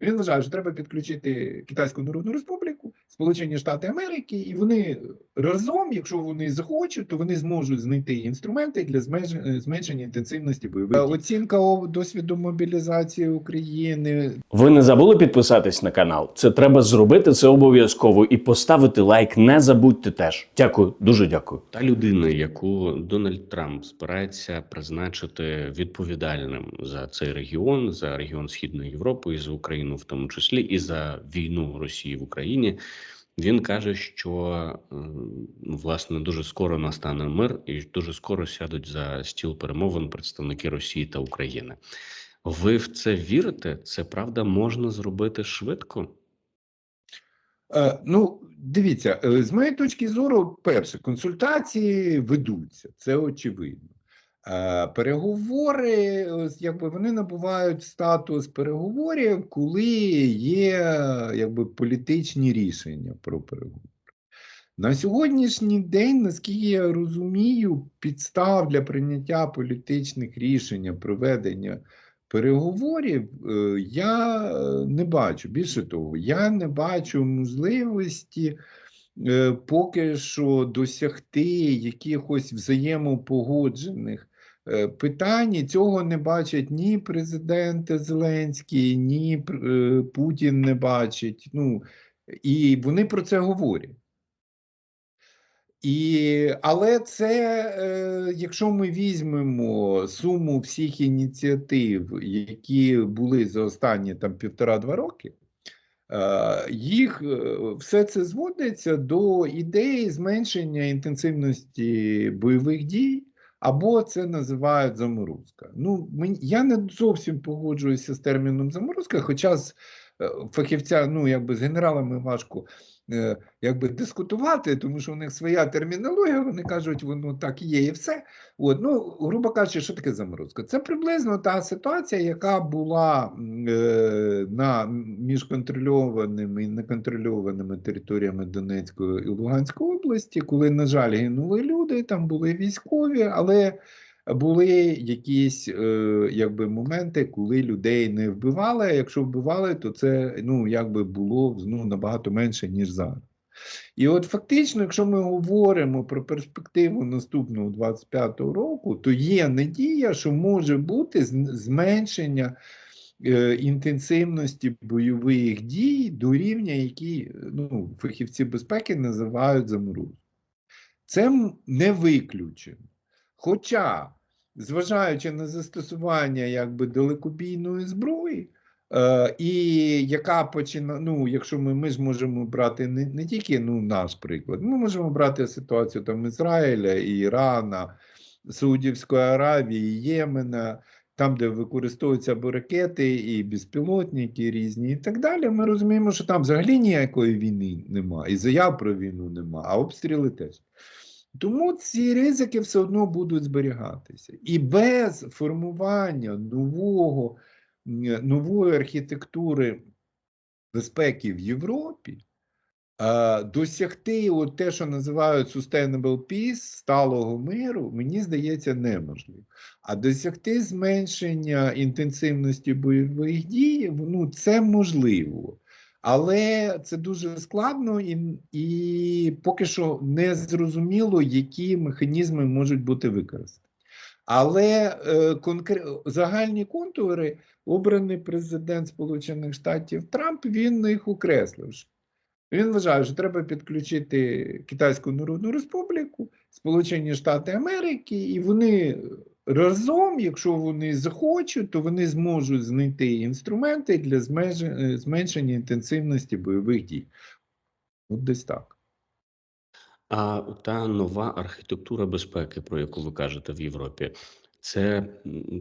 Він вважає, що треба підключити Китайську Народну Республіку, Сполучені Штати Америки, і вони разом, якщо вони захочуть, то вони зможуть знайти інструменти для е, зменшення інтенсивності бойових. Оцінка досвіду мобілізації України, Ви не забули підписатись на канал? Це треба зробити це обов'язково і поставити лайк. Не забудьте теж. Дякую, дуже дякую. Та людина, яку Дональд Трамп збирається призначити відповідальним за цей регіон, за регіон Східної Європи і за Україну, в тому числі, і за війну Росії в Україні. Він каже, що е, власне дуже скоро настане мир, і дуже скоро сядуть за стіл перемовин представники Росії та України. Ви в це вірите? Це правда можна зробити швидко? Е, Ну, дивіться, е, з моєї точки зору, перше, консультації ведуться, це очевидно. Е, Переговори, якби вони набувають статус переговорів, коли є якби політичні рішення про переговори. На сьогоднішній день, наскільки я розумію, підстав для прийняття політичних рішень, проведення переговорів е, я е, не бачу. Більше того, я не бачу можливості поки що досягти якихось взаємопогоджених е, питань. І Цього не бачать ні президент Зеленський, ні е, Путін не бачить. Ну, і вони про це говорять. І, але це, е, якщо ми візьмемо суму всіх ініціатив, які були за останні там півтора-два роки, їх все це зводиться до ідеї зменшення інтенсивності бойових дій, або це називають заморозка. Ну, мені, я не зовсім погоджуюся з терміном заморозка, хоча з е, фахівця, ну якби з генералами важко якби дискутувати, тому що у них своя термінологія, вони кажуть, воно так є і все. От, ну, грубо кажучи, що таке заморозка? Це приблизно та ситуація, яка була е, на між контрольованими і неконтрольованими територіями Донецької і Луганської області, коли, на жаль, гинули люди, там були військові, але були якісь е, якби моменти, коли людей не вбивали. А якщо вбивали, то це ну якби було ну, набагато менше ніж зараз. І от фактично, якщо ми говоримо про перспективу наступного 25-го року, то є надія, що може бути зменшення е, інтенсивності бойових дій до рівня, який ну, фахівці безпеки називають заморозку. Це не виключено. Хоча, зважаючи на застосування якби далекобійної зброї, е, і яка почина, ну, якщо ми, ми ж можемо брати не, не тільки ну, наш приклад, ми можемо брати ситуацію там Ізраїля, Ірана, Саудівської Аравії, Ємена, там, де використовуються або ракети і безпілотники різні, і так далі. Ми розуміємо, що там взагалі ніякої війни немає, і заяв про війну немає, а обстріли теж. Тому ці ризики все одно будуть зберігатися. І без формування нового, нової архітектури безпеки в Європі досягти от те, що називають sustainable peace, сталого миру, мені здається, неможливо. А досягти зменшення інтенсивності бойових дій, ну, це можливо. Але це дуже складно і, і поки що не зрозуміло, які механізми можуть бути використані. Але е, конкре... загальні контури обраний президент Сполучених Штатів Трамп він їх окреслив. Він вважає, що треба підключити Китайську Народну Республіку, Сполучені Штати Америки, і вони разом, якщо вони захочуть, то вони зможуть знайти інструменти для е, зменшення інтенсивності бойових дій. От десь так. А та нова архітектура безпеки, про яку ви кажете в Європі, це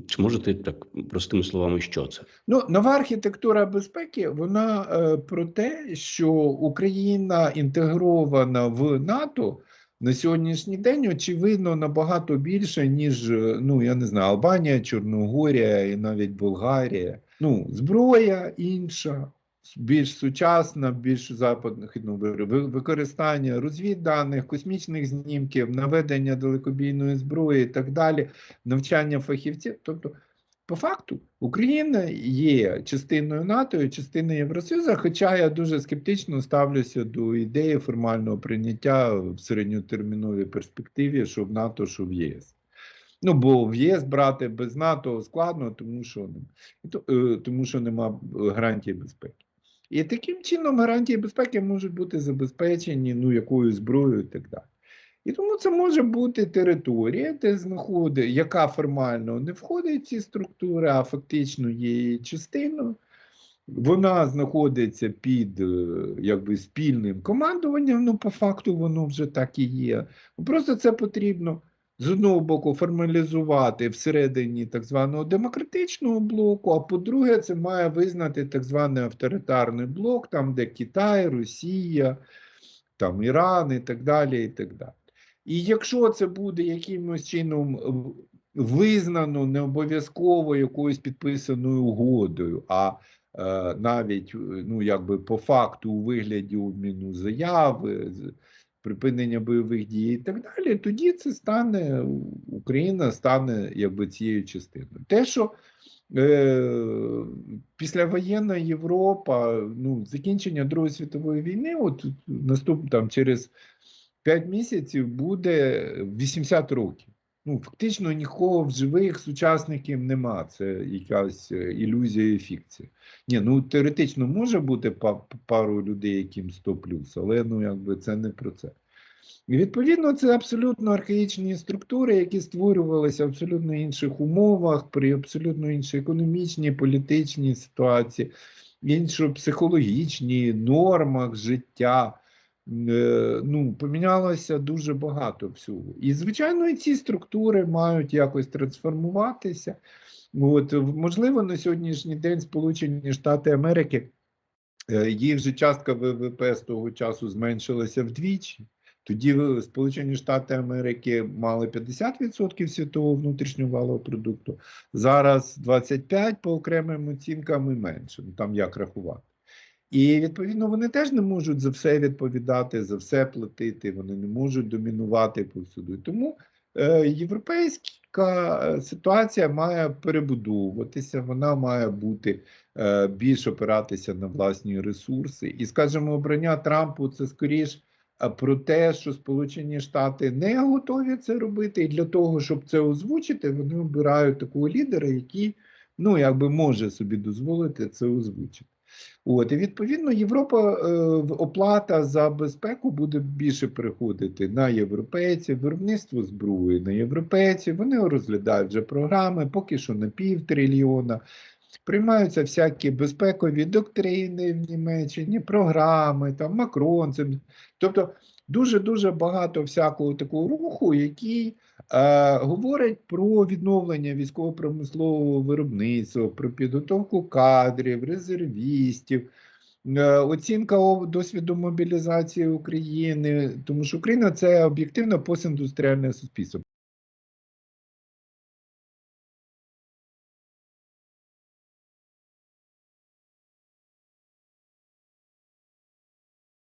чи можете так простими словами, що це? Ну, нова архітектура безпеки, вона е, про те, що Україна інтегрована в НАТО на сьогоднішній день, очевидно, набагато більше, ніж, е, ну, я не знаю, Албанія, Чорногорія і навіть Болгарія. Ну, зброя інша, більш сучасна, більш западних ну, ви- ви- використання розвідданих, космічних знімків, наведення далекобійної зброї і так далі, навчання фахівців. Тобто По факту, Україна є частиною НАТО і частиною Євросоюзу, хоча я дуже скептично ставлюся до ідеї формального прийняття в середньотерміновій перспективі, що в НАТО, що в ЄС. Ну, бо в ЄС брати без НАТО складно, тому що, е, тому що нема гарантії безпеки. І таким чином гарантії безпеки можуть бути забезпечені ну, якоюсь зброєю і так далі. І тому це може бути територія, де знаходить, яка формально не входить в ці структури, а фактично є її частиною. Вона знаходиться під е, якби спільним командуванням. Ну, по факту, воно вже так і є. Просто це потрібно з одного боку формалізувати всередині так званого демократичного блоку, а по-друге, це має визнати так званий авторитарний блок, там, де Китай, Росія, там Іран і так далі. І так далі. І якщо це буде якимось чином визнано не обов'язково якоюсь підписаною угодою, а е, навіть е, ну, якби по факту у вигляді обміну заяви, припинення бойових дій і так далі, тоді це стане Україна стане якби цією частиною. Те, що е, післявоєнна Європа, ну, закінчення Другої світової війни, от наступ там через 5 місяців буде 80 років. Ну, фактично нікого в живих сучасників нема. Це якась е, ілюзія і фікція. Ні, ну теоретично може бути пару людей, яким 100 плюс, але ну якби це не про це. І відповідно це абсолютно архаїчні структури, які створювалися в абсолютно інших умовах, при абсолютно іншій економічній, політичній ситуації, іншо психологічній нормах життя. Е, Ну, помінялося дуже багато всього. І, звичайно, і ці структури мають якось трансформуватися. От, можливо, на сьогоднішній день Сполучені Штати Америки, е, їх же частка ВВП з того часу зменшилася вдвічі. Тоді Сполучені Штати Америки мали 50% світового внутрішнього валового продукту. Зараз 25 по окремим оцінкам і менше. Ну там як рахувати. І відповідно вони теж не можуть за все відповідати, за все платити, вони не можуть домінувати повсюди. Тому е, європейська е, ситуація має перебудовуватися, вона має бути е, більш опиратися на власні ресурси. І, скажімо, обрання Трампу це скоріш е, про те, що Сполучені Штати не готові це робити, і для того, щоб це озвучити, вони обирають такого лідера, який ну якби може собі дозволити це озвучити. От, і відповідно, Європа е, оплата за безпеку буде більше приходити на європейців, виробництво зброї на європейців. Вони розглядають вже програми, поки що на пів трильйона. Приймаються всякі безпекові доктрини в Німеччині, програми, там Макрон. Це, тобто дуже дуже багато всякого такого руху, який е, говорить про відновлення військово-промислового виробництва, про підготовку кадрів, резервістів, е, оцінка досвіду мобілізації України, тому що Україна це об'єктивно постіндустріальне суспільство.